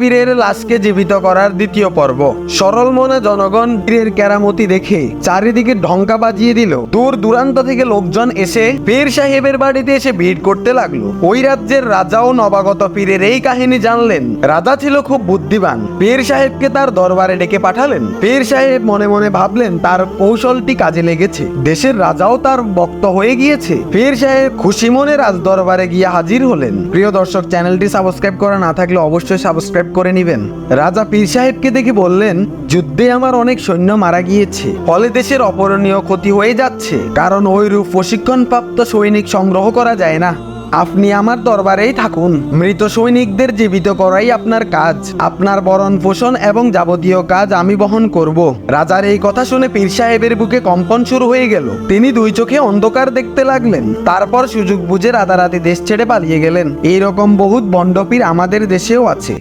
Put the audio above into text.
পীরের লাশকে জীবিত করার দ্বিতীয় পর্ব। সরল মনে জনগণ পীরের কেরামতি দেখে চারিদিকে ঢঙ্কা বাজিয়ে দিল। দূর দূরান্ত থেকে লোকজন এসে পীর সাহেবের বাড়িতে এসে ভিড় করতে লাগল। ওই রাজ্যের রাজা ও নবাগত পীরের এই কাহিনী জানলেন। রাজা ছিল খুব বুদ্ধিমান। পীর সাহেবকে তার দরবারে ডেকে পাঠালেন। পীর সাহেব মনে মনে ভাবলেন, তার কৌশলটি কাজে লেগেছে। দেশের রাজাও তার বক্ত হয়ে গিয়েছে। পীর সাহেব খুশি মনে রাজ দরবারে গিয়ে হাজির হলেন। প্রিয় দর্শক, চ্যানেলটি সাবস্ক্রাইব করা না থাকলে অবশ্যই সাবস্ক্রাইব করে নেবেন। রাজা পীর সাহেবকে দেখে বললেন, যুদ্ধে আমার অনেক সৈন্য মারা গিয়েছে। ফলে দেশের অপরণীয় ক্ষতি হয়ে যাচ্ছে। কারণ ওইরূপ প্রশিক্ষণপ্রাপ্ত সৈনিক সংগ্রহ করা যায় না। আপনি আমার দরবারেই থাকুন। মৃত সৈনিকদের জীবিত করাই আপনার কাজ। আপনার বরণ পোষণ এবং যাবতীয় কাজ আমি বহন করব। রাজার এই কথা শুনে পীর সাহেবের বুকে কম্পন শুরু হয়ে গেল। তিনি দুই চোখে অন্ধকার দেখতে লাগলেন। তারপর সুযোগ বুঝে রাতারাতি দেশ ছেড়ে পালিয়ে গেলেন। এইরকম বহুত বন্ডপীর আমাদের দেশেও আছে।